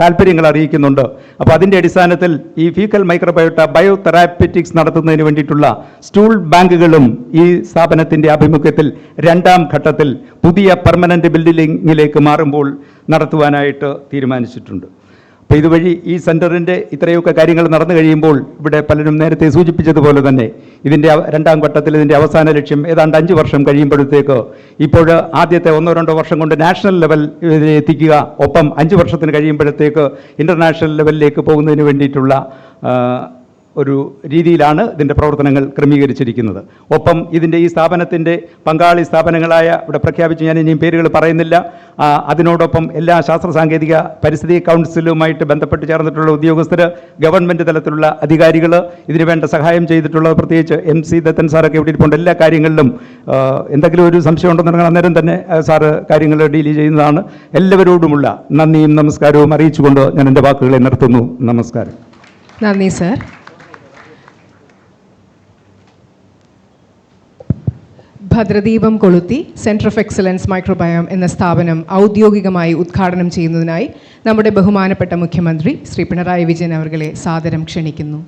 താല്പര്യങ്ങൾ അറിയിക്കുന്നുണ്ട്. അപ്പോൾ അതിന്റെ അടിസ്ഥാനത്തിൽ ഈ ഫീക്കൽ മൈക്രോബയോട്ട ബയോ തെറാപ്പറ്റിക്സ് നടത്തുന്നതിന് വേണ്ടിയിട്ടുള്ള സ്റ്റൂൾ ബാങ്കുകളും ഈ സ്ഥാപനത്തിന്റെ ആഭിമുഖ്യത്തിൽ രണ്ടാം ഘട്ടത്തിൽ പുതിയ പെർമനന്റ് ബിൽഡിങ്ങിലേക്ക് മാറുമ്പോൾ നടത്തുവാനായിട്ട് തീരുമാനിച്ചിട്ടുണ്ട്. അപ്പോൾ ഇതുവഴി ഈ സെന്ററിന്റെ ഇത്രയൊക്കെ കാര്യങ്ങൾ നടന്നു കഴിയുമ്പോൾ ഇവിടെ പലരും നേരത്തെ സൂചിപ്പിച്ചതുപോലെ തന്നെ ഇതിന്റെ രണ്ടാം ഘട്ടത്തിൽ ഇതിന്റെ അവസാന ലക്ഷ്യം ഏതാണ്ട് അഞ്ച് വർഷം കഴിയുമ്പോഴത്തേക്ക് ഇപ്പോൾ ആദ്യത്തെ ഒന്നോ രണ്ടോ വർഷം കൊണ്ട് നാഷണൽ ലെവൽ എത്തിക്കുക ഒപ്പം അഞ്ച് വർഷത്തിന് കഴിയുമ്പോഴത്തേക്ക് ഇന്റർനാഷണൽ ലെവലിലേക്ക് പോകുന്നതിന് വേണ്ടിയിട്ടുള്ള ഒരു രീതിയിലാണ് ഇതിന്റെ പ്രവർത്തനങ്ങൾ ക്രമീകരിച്ചിരിക്കുന്നത്. ഒപ്പം ഇതിന്റെ ഈ സ്ഥാപനത്തിന്റെ പങ്കാളി സ്ഥാപനങ്ങളായ ഇവിടെ പ്രഖ്യാപിച്ച് ഞാൻ ഇനിയും പേരുകൾ പറയുന്നില്ല. അതിനോടൊപ്പം എല്ലാ ശാസ്ത്ര സാങ്കേതിക പരിസ്ഥിതി കൗൺസിലുമായിട്ട് ബന്ധപ്പെട്ട് ചേർന്നിട്ടുള്ള ഉദ്യോഗസ്ഥർ ഗവൺമെന്റ് തലത്തിലുള്ള അധികാരികൾ ഇതിനു വേണ്ട സഹായം ചെയ്തിട്ടുള്ളത് പ്രത്യേകിച്ച് എം സി ദത്തൻ സാറൊക്കെ ഇവിടെ ഇരിപ്പുണ്ട്. എല്ലാ കാര്യങ്ങളിലും എന്തെങ്കിലും ഒരു സംശയം ഉണ്ടെന്നുണ്ടെങ്കിൽ അന്നേരം തന്നെ സാറ് കാര്യങ്ങൾ ഡീൽ ചെയ്യുന്നതാണ്. എല്ലാവരോടുമുള്ള നന്ദിയും നമസ്കാരവും അറിയിച്ചുകൊണ്ട് ഞാൻ എന്റെ വാക്കുകളെ നിർത്തുന്നു. നമസ്കാരം. നന്ദി സർ. ഭദ്രദീപം കൊളുത്തി സെന്റർ ഓഫ് എക്സലൻസ് മൈക്രോബയോം എന്ന സ്ഥാപനം ഔദ്യോഗികമായി ഉദ്ഘാടനം ചെയ്യുന്നതിനായി നമ്മുടെ ബഹുമാനപ്പെട്ട മുഖ്യമന്ത്രി ശ്രീ പിണറായി വിജയൻ അവർകളെ സാദരം ക്ഷണിക്കുന്നു.